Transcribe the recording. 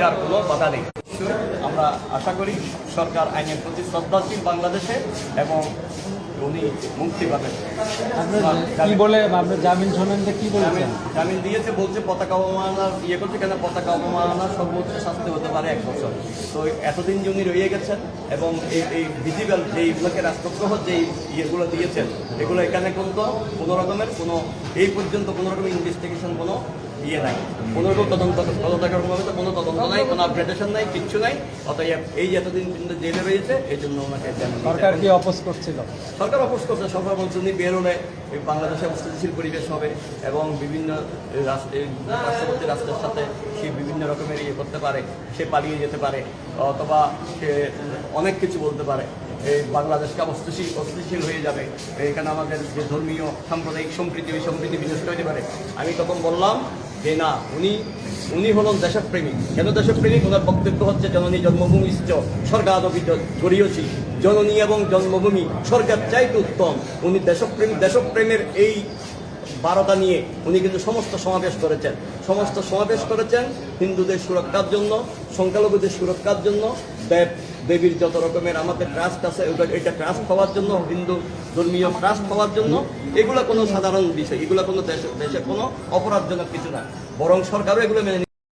এটার কোনো বাধা নেই আমরা আশা করি সরকার আইনের প্রতি শ্রদ্ধাশীল বাংলাদেশে এবং উনি মুক্তি পাবেন। কি বলে আপনার জামিন শোনেন কি জামিন জামিন দিয়েছে বলছে পতাকা অবমাননার ইয়ে করছে কেন? পতাকা অবমাননার সর্বোচ্চ শাস্তি হতে পারে এক বছর। তো এতদিন যে উনি রয়ে গেছেন এবং এই এই ভিজিবল যেইগুলোকে রাষ্ট্রদ্রোহ যেই ইয়েগুলো দিয়েছেন এগুলো এখানে কিন্তু কোনো রকমের কোনো এই পর্যন্ত কোনো রকমের ইনভেস্টিগেশন কোনো ইয়ে নাই। কোনো রকম তদন্ত তদন্তকার তো কোনো তদন্ত নাই কোনো আপডেটেশন নাই কিচ্ছু নাই। অতএব এই যে এতদিন পর্যন্ত জেলে রয়েছে এই জন্য ওনাকে সরকার কি অপোজ করছিল? সরকার অপোজ করছে সরকার বলছে উনি বেরোলে এই বাংলাদেশে অস্থিতিশীল পরিবেশ হবে এবং বিভিন্ন রাষ্ট্র- এই রাষ্ট্রের সাথে সে বিভিন্ন রকমের ইয়ে করতে পারে সে পালিয়ে যেতে পারে অথবা সে অনেক কিছু বলতে পারে। এই বাংলাদেশকে অস্থিতিশীল অস্থিতিশীল হয়ে যাবে। এখানে আমাদের যে ধর্মীয় সাম্প্রদায়িক সম্প্রীতি এই সম্প্রীতি বিনষ্ট হতে পারে। আমি তখন বললাম যে না, উনি উনি হলেন দেশপ্রেমিক। কেন দেশপ্রেমিক? ওনার বক্তব্য হচ্ছে, জননী জন্মভূমি স্বর্গাদপিত গড়িয়েছি জননী এবং জন্মভূমি স্বর্গের চাইতে উত্তম। উনি দেশপ্রেম দেশপ্রেমের এই বারোটা নিয়ে উনি কিন্তু সমস্ত সমাবেশ করেছেন। সমস্ত সমাবেশ করেছেন হিন্দুদের সুরক্ষার জন্য, সংখ্যালঘুদের সুরক্ষার জন্য দেবীর যত রকমের আমাদের ট্রাস্ট আছে ওটা- এটা ট্রাস্ট হওয়ার জন্য, হিন্দু ধর্মীয় ট্রাস্ট হওয়ার জন্য, এগুলো কোনো সাধারণ বিষয়, এগুলো কোনো দেশে দেশে কোনো অপরাধজনক কিছু না। বরং সরকারও এগুলো মেনে